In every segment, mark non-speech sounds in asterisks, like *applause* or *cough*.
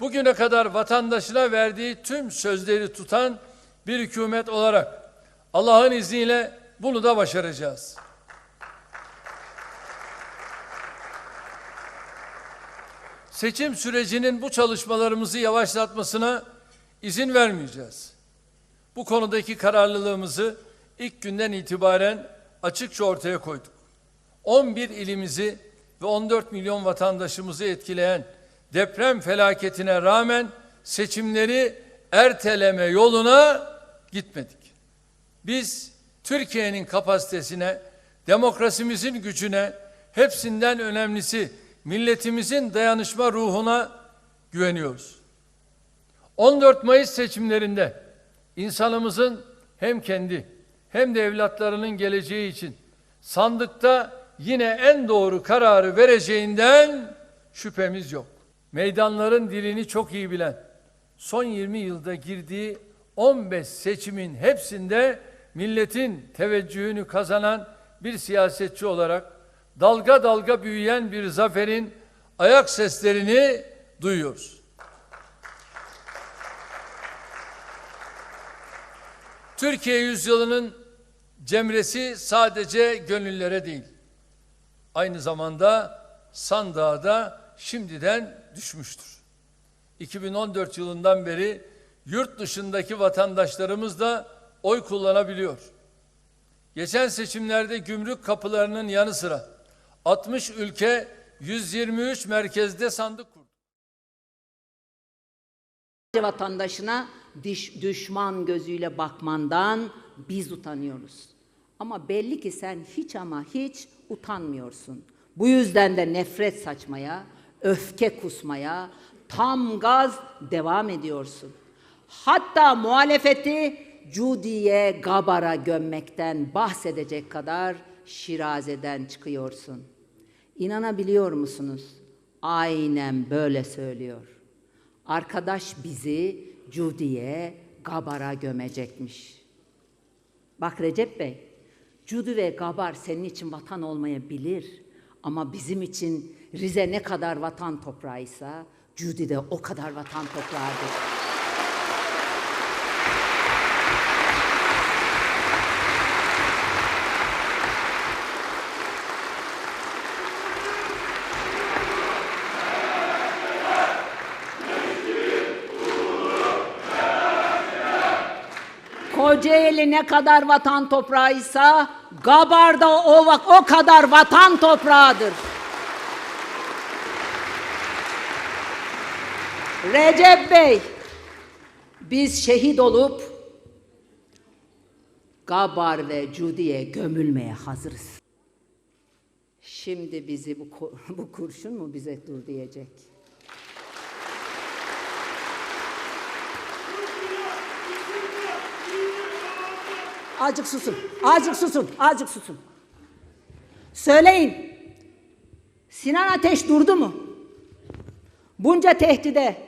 bugüne kadar vatandaşına verdiği tüm sözleri tutan bir hükümet olarak Allah'ın izniyle bunu da başaracağız. Seçim sürecinin bu çalışmalarımızı yavaşlatmasına izin vermeyeceğiz. Bu konudaki kararlılığımızı ilk günden itibaren açıkça ortaya koyduk. 11 ilimizi ve 14 milyon vatandaşımızı etkileyen deprem felaketine rağmen seçimleri erteleme yoluna gitmedik. Biz Türkiye'nin kapasitesine, demokrasimizin gücüne, hepsinden önemlisi milletimizin dayanışma ruhuna güveniyoruz. 14 Mayıs seçimlerinde insanımızın hem kendi hem de evlatlarının geleceği için sandıkta yine en doğru kararı vereceğinden şüphemiz yok. Meydanların dilini çok iyi bilen, son 20 yılda girdiği 15 seçimin hepsinde milletin teveccühünü kazanan bir siyasetçi olarak dalga dalga büyüyen bir zaferin ayak seslerini duyuyoruz. Türkiye yüzyılının cemresi sadece gönüllere değil. Aynı zamanda sandığa da şimdiden düşmüştür. 2014 yılından beri yurt dışındaki vatandaşlarımız da oy kullanabiliyor. Geçen seçimlerde gümrük kapılarının yanı sıra 60 ülke 123 merkezde sandık kurdu. vatandaşına diş, düşman gözüyle bakmandan biz utanıyoruz. Ama belli ki sen hiç ama hiç utanmıyorsun. Bu yüzden de nefret saçmaya, öfke kusmaya, tam gaz devam ediyorsun. Hatta muhalefeti Cudi'ye, Gabar'a gömmekten bahsedecek kadar şirazeden çıkıyorsun. İnanabiliyor musunuz? Aynen böyle söylüyor. Arkadaş bizi Cudi'ye, Gabar'a gömecekmiş. Bak Recep Bey, Cudi ve Gabar senin için vatan olmayabilir. Ama bizim için Rize ne kadar vatan toprağıysa, Cudi de o kadar vatan toprağıdır. Kocaeli ne kadar vatan toprağıysa Gabar'da o, o kadar vatan toprağıdır. Recep Bey, biz şehit olup Gabar ve Cudi'ye gömülmeye hazırız. Şimdi bizi bu, *laughs* bu kurşun mu bize dur diyecek? Azıcık susun, azıcık susun, azıcık susun. Söyleyin, Sinan Ateş durdu mu? Bunca tehdide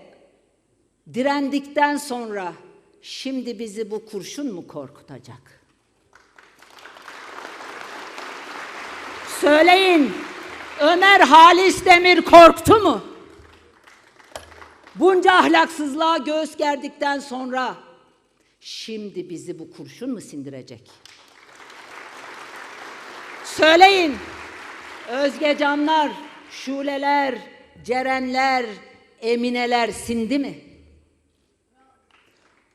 direndikten sonra şimdi bizi bu kurşun mu korkutacak? Söyleyin, Ömer Halis Demir korktu mu? Bunca ahlaksızlığa göğüs gerdikten sonra şimdi bizi bu kurşun mu sindirecek? Söyleyin, Özgecanlar, Şuleler, Cerenler, Emineler sindi mi?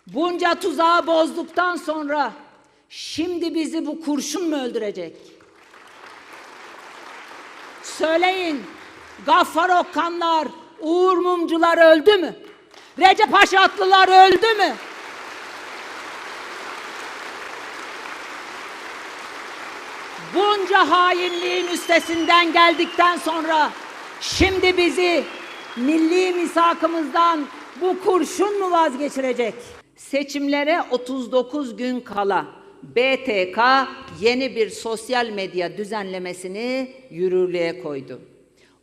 Bunca tuzağı bozduktan sonra şimdi bizi bu kurşun mu öldürecek? Söyleyin, Gaffar Okkanlar, Uğur Mumcular öldü mü? Recep Haşatlılar öldü mü? Bunca hainliğin üstesinden geldikten sonra şimdi bizi milli misakımızdan bu kurşun mu vazgeçirecek? Seçimlere 39 gün kala BTK yeni bir sosyal medya düzenlemesini yürürlüğe koydu.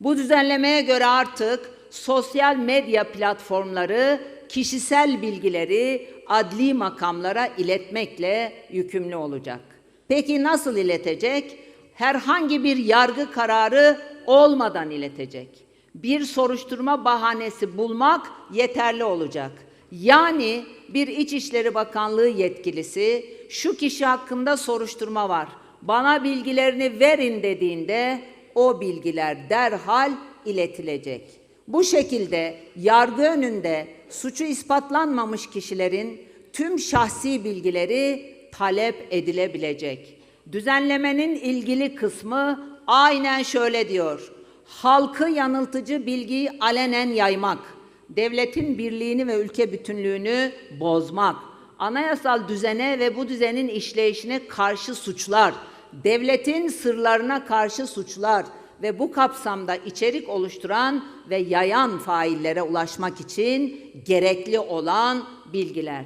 Bu düzenlemeye göre artık sosyal medya platformları kişisel bilgileri adli makamlara iletmekle yükümlü olacak. Peki nasıl iletecek? Herhangi bir yargı kararı olmadan iletecek. Bir soruşturma bahanesi bulmak yeterli olacak. Yani bir İçişleri Bakanlığı yetkilisi şu kişi hakkında soruşturma var. Bana bilgilerini verin dediğinde o bilgiler derhal iletilecek. Bu şekilde yargı önünde suçu ispatlanmamış kişilerin tüm şahsi bilgileri talep edilebilecek. Düzenlemenin ilgili kısmı aynen şöyle diyor. Halkı yanıltıcı bilgiyi alenen yaymak, devletin birliğini ve ülke bütünlüğünü bozmak, anayasal düzene ve bu düzenin işleyişine karşı suçlar, devletin sırlarına karşı suçlar ve bu kapsamda içerik oluşturan ve yayan faillere ulaşmak için gerekli olan bilgiler.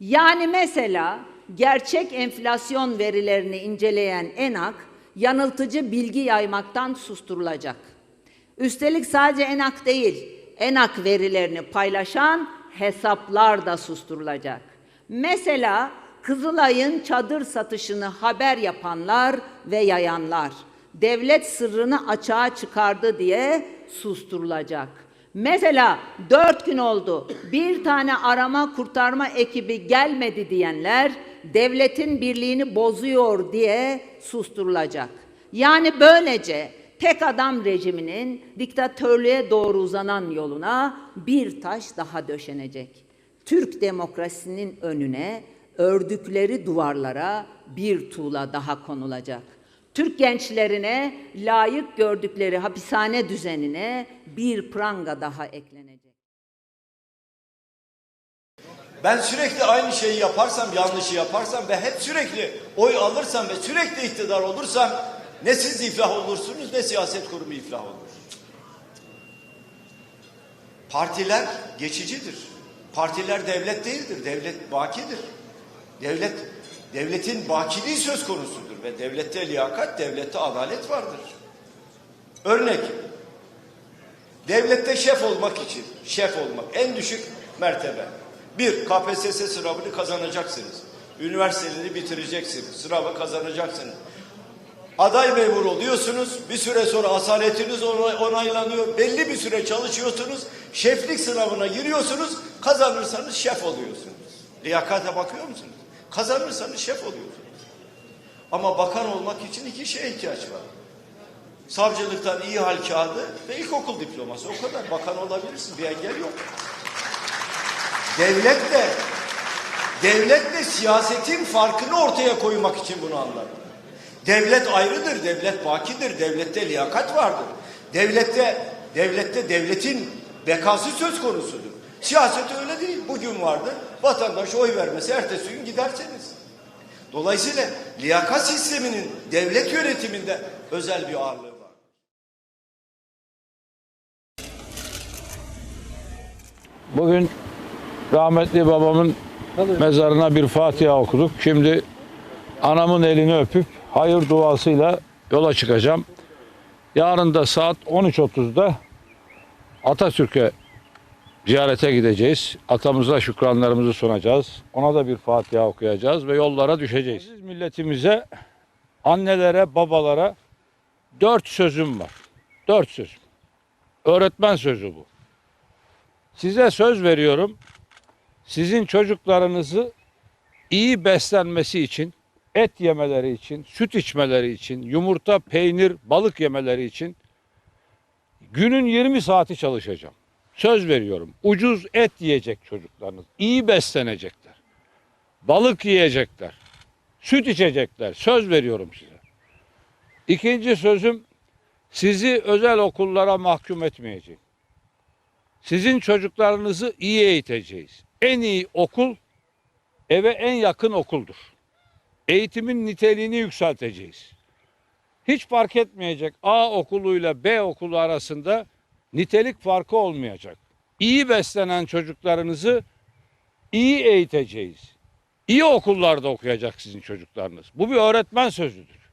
Yani mesela gerçek enflasyon verilerini inceleyen ENAK yanıltıcı bilgi yaymaktan susturulacak. Üstelik sadece ENAK değil, ENAK verilerini paylaşan hesaplar da susturulacak. Mesela Kızılay'ın çadır satışını haber yapanlar ve yayanlar devlet sırrını açığa çıkardı diye susturulacak. Mesela dört gün oldu bir tane arama kurtarma ekibi gelmedi diyenler devletin birliğini bozuyor diye susturulacak. Yani böylece tek adam rejiminin diktatörlüğe doğru uzanan yoluna bir taş daha döşenecek. Türk demokrasisinin önüne ördükleri duvarlara bir tuğla daha konulacak. Türk gençlerine layık gördükleri hapishane düzenine bir pranga daha eklenecek. Ben sürekli aynı şeyi yaparsam, yanlışı yaparsam ve hep sürekli oy alırsam ve sürekli iktidar olursam ne siz iflah olursunuz ne siyaset kurumu iflah olur. Partiler geçicidir. Partiler devlet değildir. Devlet bakidir. Devlet devletin bakiliği söz konusudur ve devlette liyakat, devlette adalet vardır. Örnek Devlette şef olmak için, şef olmak en düşük mertebe. Bir, KPSS sınavını kazanacaksınız. Üniversitelerini bitireceksiniz. Sınavı kazanacaksınız. Aday memur oluyorsunuz. Bir süre sonra asaletiniz onay- onaylanıyor. Belli bir süre çalışıyorsunuz. Şeflik sınavına giriyorsunuz. Kazanırsanız şef oluyorsunuz. Liyakate bakıyor musunuz? Kazanırsanız şef oluyorsunuz. Ama bakan olmak için iki şeye ihtiyaç var. Savcılıktan iyi hal kağıdı ve ilkokul diploması. O kadar. Bakan olabilirsin. Bir engel yok. Devlet de devlet de siyasetin farkını ortaya koymak için bunu anlar. Devlet ayrıdır, devlet bakidir, devlette liyakat vardır. Devlette devlette devletin bekası söz konusudur. Siyaset öyle değil. Bugün vardır. Vatandaş oy vermesi ertesi gün giderseniz. Dolayısıyla liyakat sisteminin devlet yönetiminde özel bir ağırlığı var. Bugün rahmetli babamın mezarına bir Fatiha okuduk. Şimdi anamın elini öpüp hayır duasıyla yola çıkacağım. Yarın da saat 13.30'da Atatürk'e ziyarete gideceğiz. Atamıza şükranlarımızı sunacağız. Ona da bir Fatiha okuyacağız ve yollara düşeceğiz. Biz milletimize, annelere, babalara dört sözüm var. Dört sözüm. Öğretmen sözü bu. Size söz veriyorum. Sizin çocuklarınızı iyi beslenmesi için, et yemeleri için, süt içmeleri için, yumurta, peynir, balık yemeleri için günün 20 saati çalışacağım. Söz veriyorum. Ucuz et yiyecek çocuklarınız. iyi beslenecekler. Balık yiyecekler. Süt içecekler. Söz veriyorum size. İkinci sözüm sizi özel okullara mahkum etmeyeceğim. Sizin çocuklarınızı iyi eğiteceğiz. En iyi okul eve en yakın okuldur. Eğitimin niteliğini yükselteceğiz. Hiç fark etmeyecek A okuluyla B okulu arasında nitelik farkı olmayacak. İyi beslenen çocuklarınızı iyi eğiteceğiz. İyi okullarda okuyacak sizin çocuklarınız. Bu bir öğretmen sözüdür.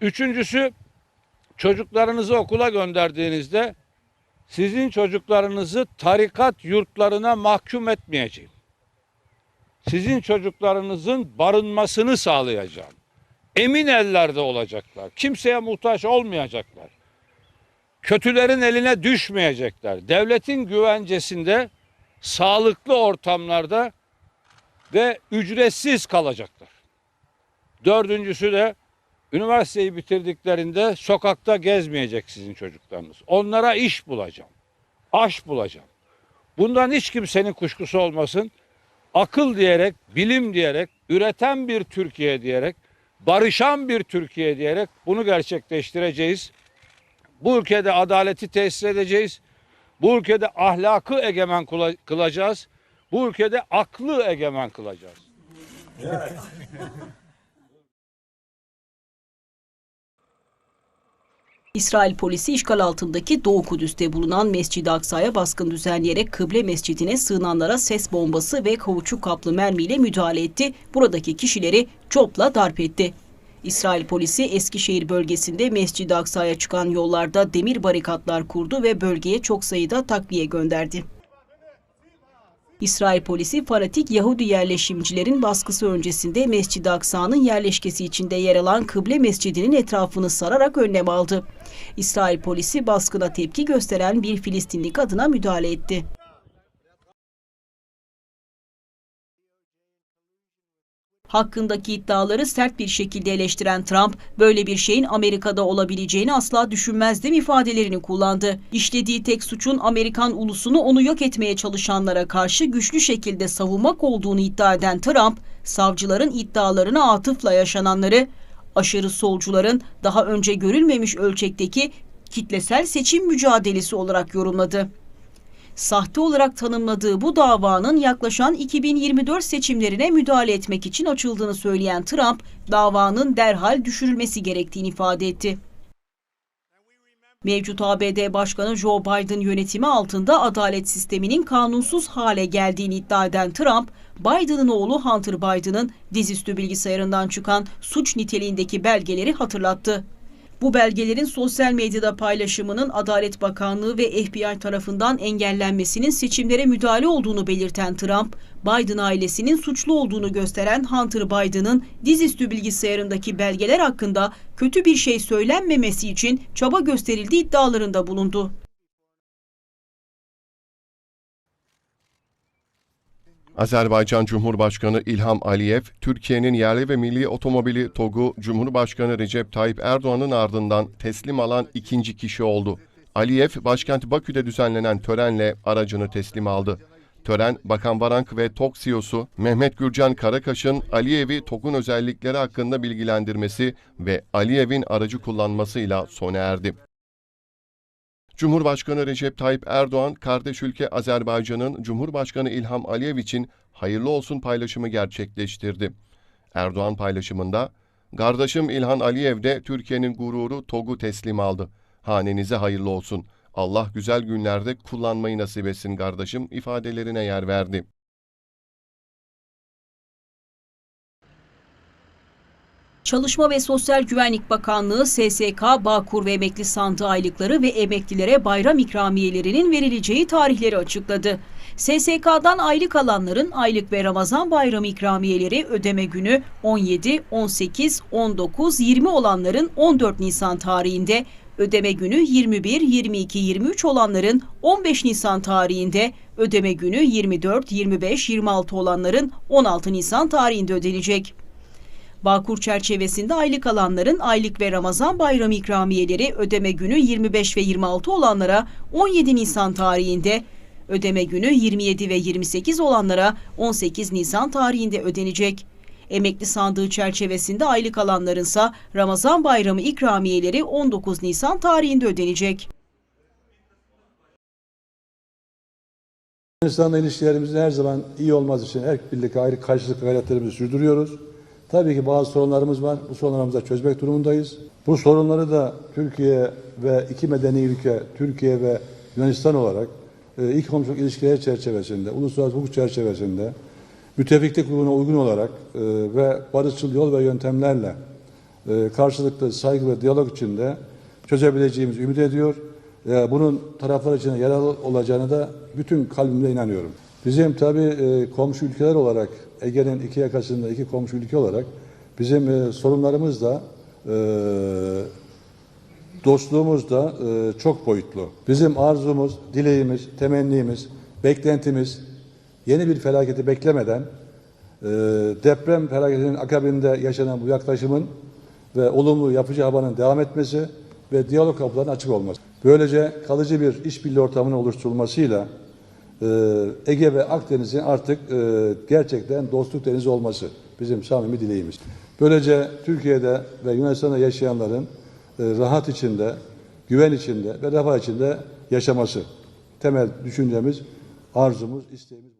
Üçüncüsü çocuklarınızı okula gönderdiğinizde sizin çocuklarınızı tarikat yurtlarına mahkum etmeyeceğim. Sizin çocuklarınızın barınmasını sağlayacağım. Emin ellerde olacaklar. Kimseye muhtaç olmayacaklar. kötülerin eline düşmeyecekler. Devletin güvencesinde sağlıklı ortamlarda ve ücretsiz kalacaklar. Dördüncüsü de üniversiteyi bitirdiklerinde sokakta gezmeyecek sizin çocuklarınız. Onlara iş bulacağım. Aş bulacağım. Bundan hiç kimsenin kuşkusu olmasın. Akıl diyerek, bilim diyerek, üreten bir Türkiye diyerek, barışan bir Türkiye diyerek bunu gerçekleştireceğiz. Bu ülkede adaleti tesis edeceğiz. Bu ülkede ahlakı egemen kıla- kılacağız. Bu ülkede aklı egemen kılacağız. İsrail polisi işgal altındaki Doğu Kudüs'te bulunan Mescid-i Aksa'ya baskın düzenleyerek kıble mescidine sığınanlara ses bombası ve kauçuk kaplı mermiyle müdahale etti. Buradaki kişileri çopla darp etti. İsrail polisi Eskişehir bölgesinde Mescid-i Aksa'ya çıkan yollarda demir barikatlar kurdu ve bölgeye çok sayıda takviye gönderdi. İsrail polisi fanatik Yahudi yerleşimcilerin baskısı öncesinde Mescid-i Aksa'nın yerleşkesi içinde yer alan Kıble Mescidi'nin etrafını sararak önlem aldı. İsrail polisi baskına tepki gösteren bir Filistinli kadına müdahale etti. Hakkındaki iddiaları sert bir şekilde eleştiren Trump, böyle bir şeyin Amerika'da olabileceğini asla düşünmezdim ifadelerini kullandı. İşlediği tek suçun Amerikan ulusunu onu yok etmeye çalışanlara karşı güçlü şekilde savunmak olduğunu iddia eden Trump, savcıların iddialarına atıfla yaşananları, aşırı solcuların daha önce görülmemiş ölçekteki kitlesel seçim mücadelesi olarak yorumladı sahte olarak tanımladığı bu davanın yaklaşan 2024 seçimlerine müdahale etmek için açıldığını söyleyen Trump, davanın derhal düşürülmesi gerektiğini ifade etti. Mevcut ABD Başkanı Joe Biden yönetimi altında adalet sisteminin kanunsuz hale geldiğini iddia eden Trump, Biden'ın oğlu Hunter Biden'ın dizüstü bilgisayarından çıkan suç niteliğindeki belgeleri hatırlattı. Bu belgelerin sosyal medyada paylaşımının Adalet Bakanlığı ve FBI tarafından engellenmesinin seçimlere müdahale olduğunu belirten Trump, Biden ailesinin suçlu olduğunu gösteren Hunter Biden'ın dizüstü bilgisayarındaki belgeler hakkında kötü bir şey söylenmemesi için çaba gösterildiği iddialarında bulundu. Azerbaycan Cumhurbaşkanı İlham Aliyev, Türkiye'nin yerli ve milli otomobili TOG'u Cumhurbaşkanı Recep Tayyip Erdoğan'ın ardından teslim alan ikinci kişi oldu. Aliyev, başkent Bakü'de düzenlenen törenle aracını teslim aldı. Tören, Bakan Varank ve TOG CEO'su Mehmet Gürcan Karakaş'ın Aliyev'i TOG'un özellikleri hakkında bilgilendirmesi ve Aliyev'in aracı kullanmasıyla sona erdi. Cumhurbaşkanı Recep Tayyip Erdoğan, kardeş ülke Azerbaycan'ın Cumhurbaşkanı İlham Aliyev için hayırlı olsun paylaşımı gerçekleştirdi. Erdoğan paylaşımında, Kardeşim İlhan Aliyev de Türkiye'nin gururu TOG'u teslim aldı. Hanenize hayırlı olsun. Allah güzel günlerde kullanmayı nasip etsin kardeşim ifadelerine yer verdi. Çalışma ve Sosyal Güvenlik Bakanlığı SSK, Bağkur ve Emekli Sandığı aylıkları ve emeklilere bayram ikramiyelerinin verileceği tarihleri açıkladı. SSK'dan aylık alanların aylık ve Ramazan bayramı ikramiyeleri ödeme günü 17, 18, 19, 20 olanların 14 Nisan tarihinde, ödeme günü 21, 22, 23 olanların 15 Nisan tarihinde, ödeme günü 24, 25, 26 olanların 16 Nisan tarihinde ödenecek. Bağkur çerçevesinde aylık alanların aylık ve Ramazan bayramı ikramiyeleri ödeme günü 25 ve 26 olanlara 17 Nisan tarihinde, ödeme günü 27 ve 28 olanlara 18 Nisan tarihinde ödenecek. Emekli sandığı çerçevesinde aylık alanlarınsa Ramazan bayramı ikramiyeleri 19 Nisan tarihinde ödenecek. Yunanistan'la ilişkilerimizin her zaman iyi olması için her birlikte ayrı karşılıklı gayretlerimizi sürdürüyoruz. Tabii ki bazı sorunlarımız var. Bu sorunlarımızı çözmek durumundayız. Bu sorunları da Türkiye ve iki medeni ülke, Türkiye ve Yunanistan olarak e, ilk komşuluk ilişkileri çerçevesinde, uluslararası hukuk çerçevesinde, müttefiklik hukukuna uygun olarak e, ve barışçıl yol ve yöntemlerle e, karşılıklı saygı ve diyalog içinde çözebileceğimizi ümit ediyor. E, bunun taraflar için yararlı olacağını da bütün kalbimle inanıyorum. Bizim tabii e, komşu ülkeler olarak Ege'nin iki yakasında iki komşu ülke olarak bizim e, sorunlarımız da e, dostluğumuz da e, çok boyutlu. Bizim arzumuz, dileğimiz, temennimiz, beklentimiz yeni bir felaketi beklemeden e, deprem felaketinin akabinde yaşanan bu yaklaşımın ve olumlu yapıcı havanın devam etmesi ve diyalog kapılarının açık olması. Böylece kalıcı bir işbirliği ortamının oluşturulmasıyla Ege ve Akdeniz'in artık e, gerçekten dostluk denizi olması bizim samimi dileğimiz. Böylece Türkiye'de ve Yunanistan'da yaşayanların e, rahat içinde, güven içinde ve refah içinde yaşaması temel düşüncemiz, arzumuz, isteğimiz.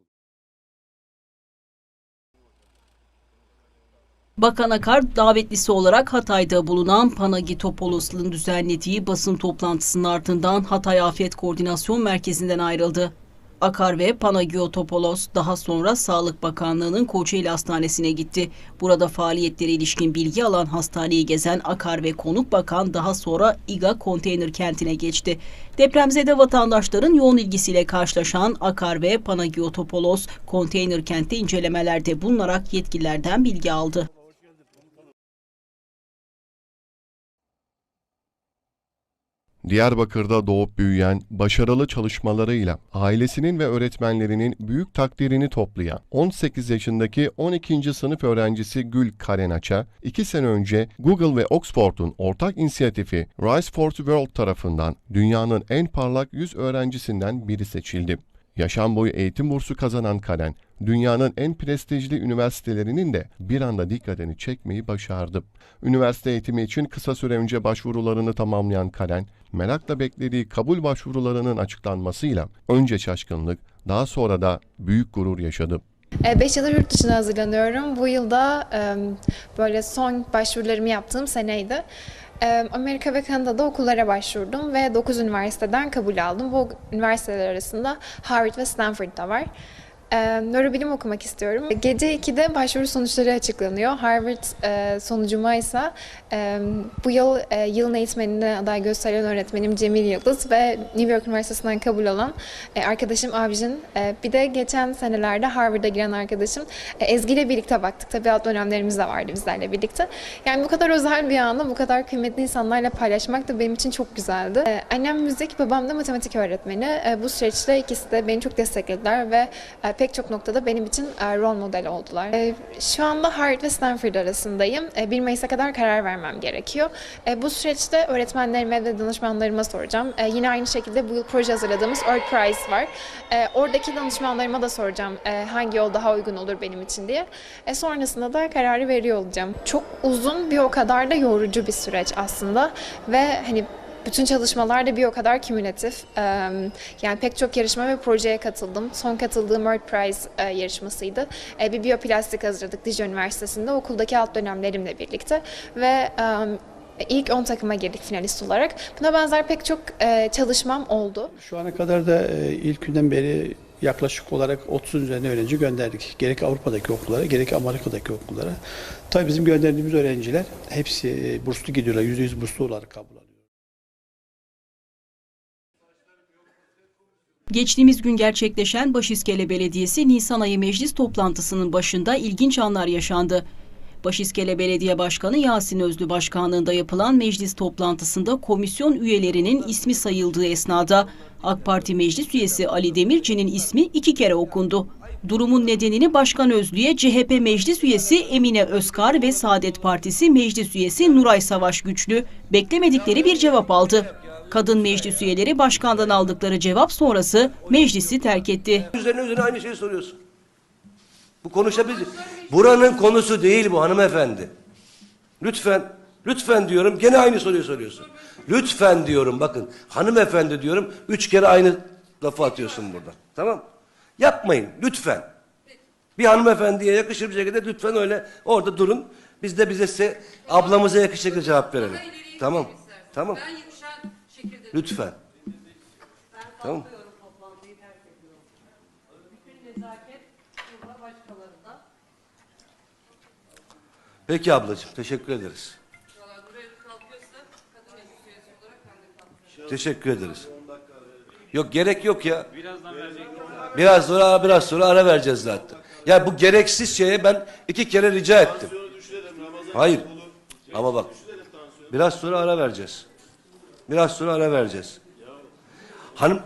Bakan Akar davetlisi olarak Hatay'da bulunan Panagitopoulos'un düzenlediği basın toplantısının ardından Hatay Afet Koordinasyon Merkezi'nden ayrıldı. Akar ve Panagiotopoulos daha sonra Sağlık Bakanlığı'nın Kocaeli Hastanesi'ne gitti. Burada faaliyetlere ilişkin bilgi alan hastaneyi gezen Akar ve Konuk Bakan daha sonra İGA konteyner kentine geçti. Depremzede vatandaşların yoğun ilgisiyle karşılaşan Akar ve Panagiotopoulos konteyner kentte incelemelerde bulunarak yetkililerden bilgi aldı. Diyarbakır'da doğup büyüyen, başarılı çalışmalarıyla ailesinin ve öğretmenlerinin büyük takdirini toplayan 18 yaşındaki 12. sınıf öğrencisi Gül Karenaç'a 2 sene önce Google ve Oxford'un ortak inisiyatifi Rise for the World tarafından dünyanın en parlak 100 öğrencisinden biri seçildi. Yaşam boyu eğitim bursu kazanan Karen, dünyanın en prestijli üniversitelerinin de bir anda dikkatini çekmeyi başardı. Üniversite eğitimi için kısa süre önce başvurularını tamamlayan Karen, merakla beklediği kabul başvurularının açıklanmasıyla önce şaşkınlık, daha sonra da büyük gurur yaşadı. 5 yıldır yurt dışına hazırlanıyorum. Bu yılda e, böyle son başvurularımı yaptığım seneydi. E, Amerika ve Kanada'da okullara başvurdum ve 9 üniversiteden kabul aldım. Bu üniversiteler arasında Harvard ve Stanford da var. E, nörobilim okumak istiyorum. Gece 2'de başvuru sonuçları açıklanıyor. Harvard e, sonucuma ise e, bu yıl e, yılın eğitmenine aday gösterilen öğretmenim Cemil Yıldız ve New York Üniversitesi'nden kabul olan e, arkadaşım Avcin. E, bir de geçen senelerde Harvard'a giren arkadaşım e, Ezgi ile birlikte baktık. Tabii alt dönemlerimiz de vardı bizlerle birlikte. Yani bu kadar özel bir anı bu kadar kıymetli insanlarla paylaşmak da benim için çok güzeldi. E, annem müzik, babam da matematik öğretmeni. E, bu süreçte ikisi de beni çok desteklediler ve e, pek çok noktada benim için e, rol model oldular. E, şu anda Harvard ve Stanford arasındayım. E, 1 Mayıs'a kadar karar vermem gerekiyor. E, bu süreçte öğretmenlerime ve danışmanlarıma soracağım. E, yine aynı şekilde bu yıl proje hazırladığımız Earth Prize var. E, oradaki danışmanlarıma da soracağım e, hangi yol daha uygun olur benim için diye. E, sonrasında da kararı veriyor olacağım. Çok uzun bir o kadar da yorucu bir süreç aslında ve hani bütün çalışmalar da bir o kadar kümülatif. Yani pek çok yarışma ve projeye katıldım. Son katıldığım Earth Prize yarışmasıydı. Bir biyoplastik hazırladık Dijon Üniversitesi'nde okuldaki alt dönemlerimle birlikte ve ilk 10 takıma girdik finalist olarak. Buna benzer pek çok çalışmam oldu. Şu ana kadar da ilk günden beri yaklaşık olarak 30 üzerine öğrenci gönderdik. Gerek Avrupa'daki okullara, gerek Amerika'daki okullara. Tabii bizim gönderdiğimiz öğrenciler hepsi burslu gidiyorlar. %100 burslu olarak kabul Geçtiğimiz gün gerçekleşen Başiskele Belediyesi Nisan ayı meclis toplantısının başında ilginç anlar yaşandı. Başiskele Belediye Başkanı Yasin Özlü başkanlığında yapılan meclis toplantısında komisyon üyelerinin ismi sayıldığı esnada AK Parti meclis üyesi Ali Demirci'nin ismi iki kere okundu. Durumun nedenini Başkan Özlü'ye CHP meclis üyesi Emine Özkar ve Saadet Partisi meclis üyesi Nuray Savaş Güçlü beklemedikleri bir cevap aldı. Kadın meclis üyeleri başkandan aldıkları cevap sonrası meclisi terk etti. Üzerine üzerine aynı şeyi soruyorsun. Bu konuşabilir. Buranın konusu değil bu hanımefendi. Lütfen, lütfen diyorum gene aynı soruyu soruyorsun. Lütfen diyorum bakın hanımefendi diyorum üç kere aynı lafı atıyorsun burada. Tamam Yapmayın lütfen. Bir hanımefendiye yakışır bir şekilde lütfen öyle orada durun. Biz de bize size ablamıza şekilde cevap verelim. Tamam. Tamam. Lütfen. Tamam. Peki ablacığım teşekkür ederiz. Teşekkür ederiz. Yok gerek yok ya. Biraz sonra biraz sonra ara vereceğiz zaten. Ya bu gereksiz şeye ben iki kere rica ettim. Hayır. Ama bak biraz sonra ara vereceğiz. Biraz sonra ara vereceğiz. Hanım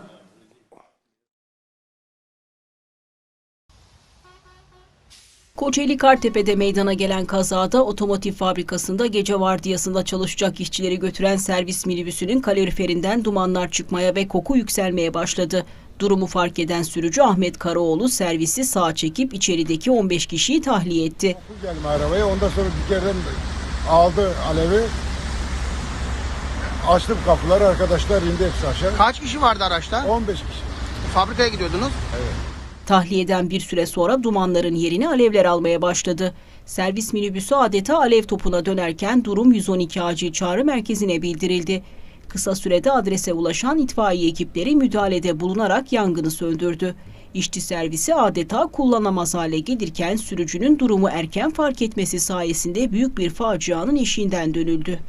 Kocaeli Kartepe'de meydana gelen kazada otomotiv fabrikasında gece vardiyasında çalışacak işçileri götüren servis minibüsünün kaloriferinden dumanlar çıkmaya ve koku yükselmeye başladı. Durumu fark eden sürücü Ahmet Karaoğlu servisi sağa çekip içerideki 15 kişiyi tahliye etti. gelme arabaya. Ondan sonra bir yerden aldı alevi. Açtım kapıları arkadaşlar indi hepsi aşağı. Kaç kişi vardı araçta? 15 kişi. Fabrikaya gidiyordunuz. Tahliyeden bir süre sonra dumanların yerini alevler almaya başladı. Servis minibüsü adeta alev topuna dönerken durum 112 acil çağrı merkezine bildirildi. Kısa sürede adrese ulaşan itfaiye ekipleri müdahalede bulunarak yangını söndürdü. İşçi servisi adeta kullanamaz hale gelirken sürücünün durumu erken fark etmesi sayesinde büyük bir facianın eşiğinden dönüldü.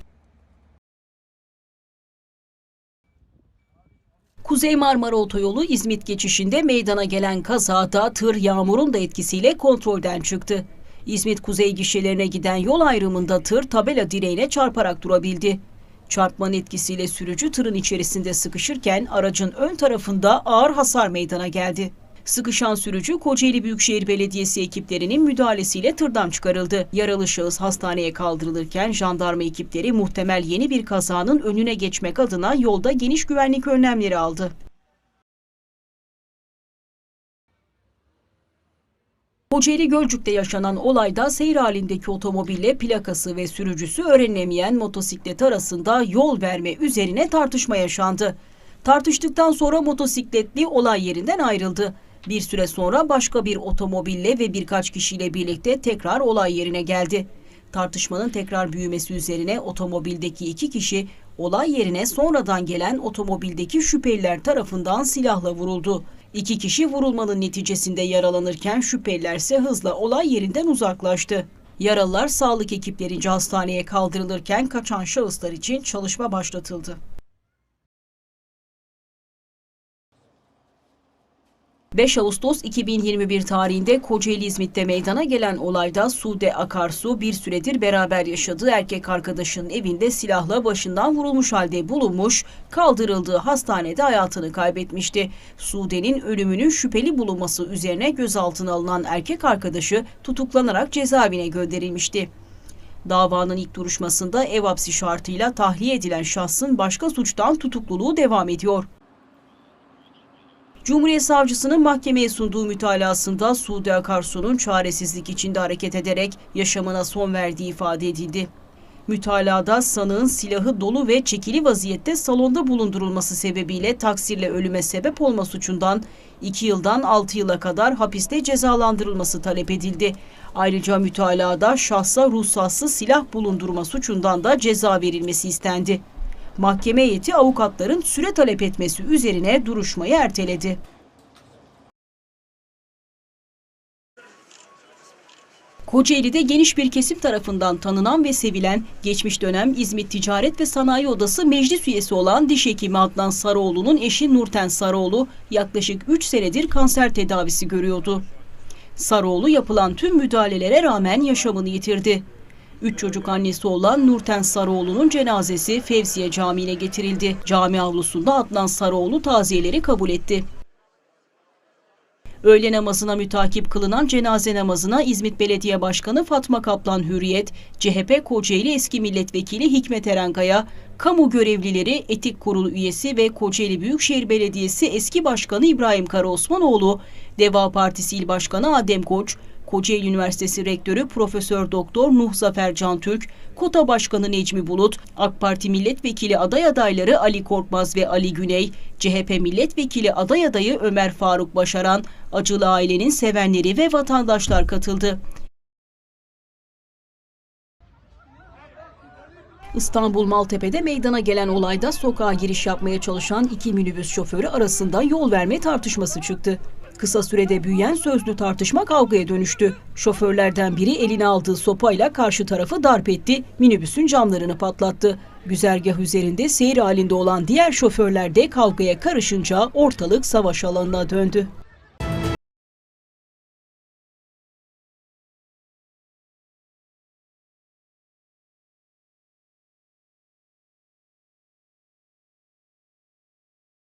Kuzey Marmara Otoyolu İzmit geçişinde meydana gelen kazada tır yağmurun da etkisiyle kontrolden çıktı. İzmit kuzey gişelerine giden yol ayrımında tır tabela direğine çarparak durabildi. Çarpmanın etkisiyle sürücü tırın içerisinde sıkışırken aracın ön tarafında ağır hasar meydana geldi. Sıkışan sürücü Kocaeli Büyükşehir Belediyesi ekiplerinin müdahalesiyle tırdan çıkarıldı. Yaralı şahıs hastaneye kaldırılırken jandarma ekipleri muhtemel yeni bir kazanın önüne geçmek adına yolda geniş güvenlik önlemleri aldı. Kocaeli Gölcük'te yaşanan olayda seyir halindeki otomobille plakası ve sürücüsü öğrenilemeyen motosiklet arasında yol verme üzerine tartışma yaşandı. Tartıştıktan sonra motosikletli olay yerinden ayrıldı. Bir süre sonra başka bir otomobille ve birkaç kişiyle birlikte tekrar olay yerine geldi. Tartışmanın tekrar büyümesi üzerine otomobildeki iki kişi olay yerine sonradan gelen otomobildeki şüpheliler tarafından silahla vuruldu. İki kişi vurulmanın neticesinde yaralanırken şüpheliler ise hızla olay yerinden uzaklaştı. Yaralılar sağlık ekiplerince hastaneye kaldırılırken kaçan şahıslar için çalışma başlatıldı. 5 Ağustos 2021 tarihinde Kocaeli İzmit'te meydana gelen olayda Sude Akarsu bir süredir beraber yaşadığı erkek arkadaşının evinde silahla başından vurulmuş halde bulunmuş, kaldırıldığı hastanede hayatını kaybetmişti. Sude'nin ölümünün şüpheli bulunması üzerine gözaltına alınan erkek arkadaşı tutuklanarak cezaevine gönderilmişti. Davanın ilk duruşmasında ev hapsi şartıyla tahliye edilen şahsın başka suçtan tutukluluğu devam ediyor. Cumhuriyet Savcısının mahkemeye sunduğu mütalasında Suudi Akarsu'nun çaresizlik içinde hareket ederek yaşamına son verdiği ifade edildi. Mütalada sanığın silahı dolu ve çekili vaziyette salonda bulundurulması sebebiyle taksirle ölüme sebep olma suçundan 2 yıldan 6 yıla kadar hapiste cezalandırılması talep edildi. Ayrıca mütalada şahsa ruhsatsız silah bulundurma suçundan da ceza verilmesi istendi. Mahkeme heyeti avukatların süre talep etmesi üzerine duruşmayı erteledi. Kocaeli'de geniş bir kesim tarafından tanınan ve sevilen geçmiş dönem İzmit Ticaret ve Sanayi Odası meclis üyesi olan diş hekimi Adnan Sarıoğlu'nun eşi Nurten Sarıoğlu yaklaşık 3 senedir kanser tedavisi görüyordu. Sarıoğlu yapılan tüm müdahalelere rağmen yaşamını yitirdi. Üç çocuk annesi olan Nurten Sarıoğlu'nun cenazesi Fevziye Camii'ne getirildi. Cami avlusunda Adnan Sarıoğlu taziyeleri kabul etti. Öğle namazına mütakip kılınan cenaze namazına İzmit Belediye Başkanı Fatma Kaplan Hürriyet, CHP Kocaeli eski milletvekili Hikmet Erenkaya, kamu görevlileri, etik kurulu üyesi ve Kocaeli Büyükşehir Belediyesi eski başkanı İbrahim Karaosmanoğlu, Deva Partisi İl Başkanı Adem Koç, Kocaeli Üniversitesi Rektörü Profesör Doktor Nuh Zafer Cantürk, Kota Başkanı Necmi Bulut, AK Parti Milletvekili aday adayları Ali Korkmaz ve Ali Güney, CHP Milletvekili aday adayı Ömer Faruk Başaran, acılı ailenin sevenleri ve vatandaşlar katıldı. İstanbul Maltepe'de meydana gelen olayda sokağa giriş yapmaya çalışan iki minibüs şoförü arasında yol verme tartışması çıktı. Kısa sürede büyüyen sözlü tartışma kavgaya dönüştü. Şoförlerden biri eline aldığı sopayla karşı tarafı darp etti, minibüsün camlarını patlattı. Güzergah üzerinde seyir halinde olan diğer şoförler de kavgaya karışınca ortalık savaş alanına döndü.